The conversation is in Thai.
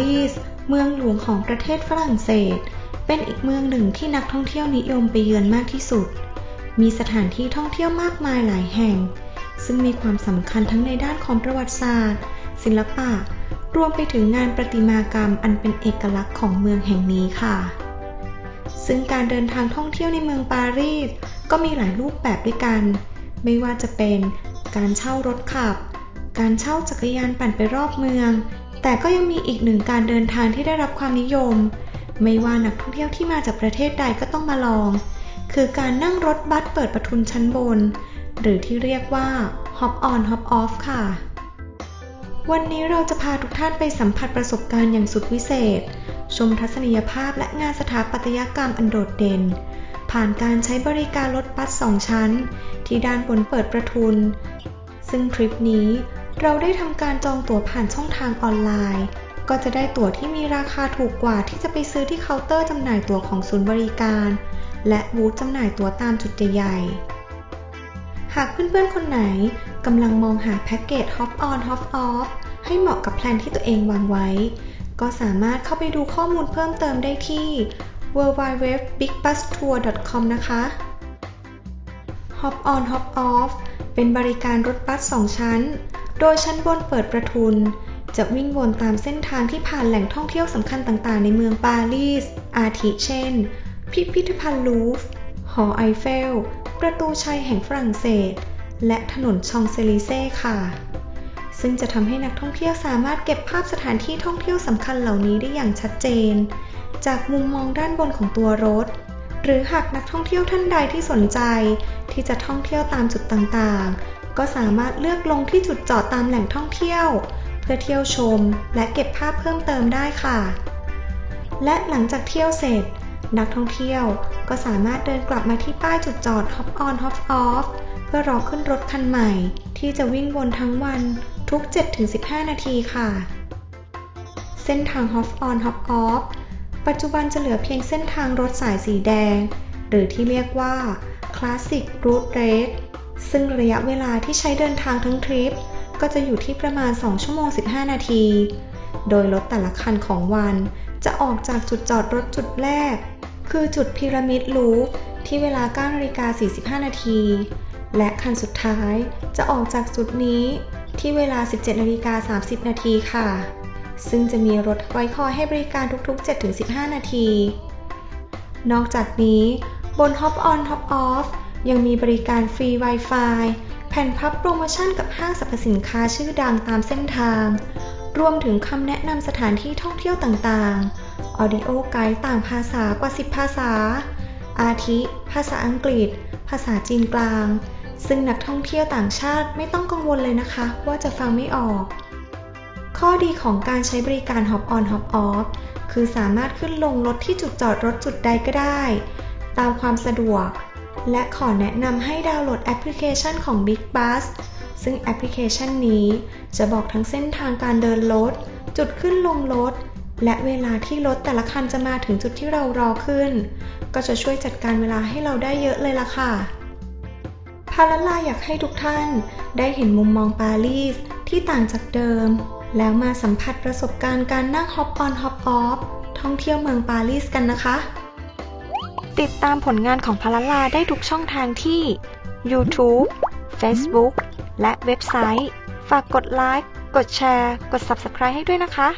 รีส เมืองหลวงของประเทศฝรั่งเศส เป็นอีกเมืองหนึ่งที่นักท่องเที่ยวนิยมไปเยือนมากที่สุด มีสถานที่ท่องเที่ยวมากมายหลายแห่ง ซึ่งมีความสำคัญทั้งในด้านของประวัติศาสตร์ ศิลปะ รวมไปถึงงานประติมากรรมอันเป็นเอกลักษณ์ของเมืองแห่งนี้ค่ะ ซึ่งการเดินทางท่องเที่ยวในเมืองปารีสก็มีหลายรูปแบบด้วยกัน ไม่ว่าจะเป็นการเช่ารถขับ การเช่าจักรยานปั่นไปรอบเมือง แต่ก็ยังมีอีกหนึ่งการเดินทางที่ได้รับความนิยม ไม่ว่านักท่องเที่ยวที่มาจากประเทศใดก็ต้องมาลอง คือการนั่งรถบัสเปิดประทุนชั้นบน หรือที่เรียกว่า hop on hop off ค่ะ วันนี้เราจะพาทุกท่านไปสัมผัสประสบการณ์อย่างสุดวิเศษ ชมทัศนียภาพและงานสถาปัตยกรรมอันโดดเด่น ผ่านการใช้บริการรถบัสสองชั้น ที่ด้านบนเปิดประทุน ซึ่งทริปนี้ เราได้ทำการจองตั๋วผ่านช่องทางออนไลน์ ก็จะได้ตั๋วที่มีราคาถูกกว่าที่จะไปซื้อที่เคาน์เตอร์จำหน่ายตั๋วของศูนย์บริการ และบูธจำหน่ายตั๋วตามจุดใหญ่ๆ หากเพื่อนๆคนไหนกำลังมองหาแพ็กเกจ Hop on Hop off ให้เหมาะกับแพลนที่ตัวเองวางไว้ ก็สามารถเข้าไปดูข้อมูลเพิ่มเติมได้ที่ www.bigbustour.com นะคะ Hop on Hop off เป็นบริการรถบัสสองชั้น โดยชั้นบนเปิดประทุน จะวิ่งวนตามเส้นทางที่ผ่านแหล่งท่องเที่ยวสำคัญต่างๆ ในเมืองปารีส อาทิเช่น พิพิธภัณฑ์ลูฟหอไอเฟล ประตูชัยแห่งฝรั่งเศส และถนนชองเซลิเซ่ค่ะ ซึ่งจะทำให้นักท่องเที่ยวสามารถเก็บภาพสถานที่ท่องเที่ยวสำคัญเหล่านี้ได้อย่างชัดเจน จากมุมมองด้านบนของตัวรถ หรือหากนักท่องเที่ยวท่านใดที่สนใจ ที่จะท่องเที่ยวตามจุดต่างๆ ก็สามารถเลือกลงที่จุดจอดตามแหล่งท่องเที่ยว เพื่อเที่ยวชมและเก็บภาพเพิ่มเติมได้ค่ะ และหลังจากเที่ยวเสร็จ นักท่องเที่ยวก็สามารถเดินกลับมาที่ป้ายจุดจอด Hop on Hop off เพื่อรอขึ้นรถคันใหม่ ที่จะวิ่งวนทั้งวันทุก 7-15 นาทีค่ะ เส้นทาง Hop on Hop off ปัจจุบันจะเหลือเพียงเส้นทางรถสายสีแดง หรือที่เรียกว่า Classic Route Red ซึ่งระยะเวลาที่ใช้เดินทางทั้งทริป ก็จะอยู่ที่ประมาณ 2 ชั่วโมง 15 นาที โดยรถแต่ละคันของวันจะออกจากจุดจอดรถจุดแรก คือจุดพีระมิดลูฟที่เวลา9นาฬิกา 45 นาที และคันสุดท้ายจะออกจากจุดนี้ที่เวลา 17นาฬิกา 30 นาทีค่ะ ซึ่งจะมีรถไว้คอยให้บริการทุกๆ 7-15 นาที นอกจากนี้บน Hop on Hop off ยังมีบริการฟรี Wi-Fi แผ่นพับโปรโมชั่นกับห้างสรรพสินค้าชื่อดังตามเส้นทาง รวมถึงคำแนะนำสถานที่ท่องเที่ยวต่างๆ ออดิโอไกด์ต่างภาษากว่า 10 ภาษา อาทิ ภาษาอังกฤษ ภาษาจีนกลาง ซึ่งนักท่องเที่ยวต่างชาติไม่ต้องกังวลเลยนะคะ ว่าจะฟังไม่ออก ข้อดีของการใช้บริการ Hop on Hop off คือสามารถขึ้นลงรถที่จุดจอดรถจุดใดก็ได้ ตามความสะดวก และขอแนะนำให้ดาวน์โหลดแอปพลิเคชันของ Big Bus ซึ่งแอปพลิเคชันนี้จะบอกทั้งเส้นทางการเดินรถ จุดขึ้นลงรถ และเวลาที่รถแต่ละคันจะมาถึงจุดที่เรารอขึ้น ก็จะช่วยจัดการเวลาให้เราได้เยอะเลยล่ะค่ะ พาลาลาอยากให้ทุกท่านได้เห็นมุมมองปารีสที่ต่างจากเดิม แล้วมาสัมผัสประสบการณ์การนั่ง Hop on Hop off ท่องเที่ยวเมืองปารีสกันนะคะ ติดตามผลงานของพาลาลาได้ทุกช่องทางที่ YouTube Facebook และเว็บไซต์ ฝากกดไลค์ กดแชร์ กด Subscribe ให้ด้วยนะคะ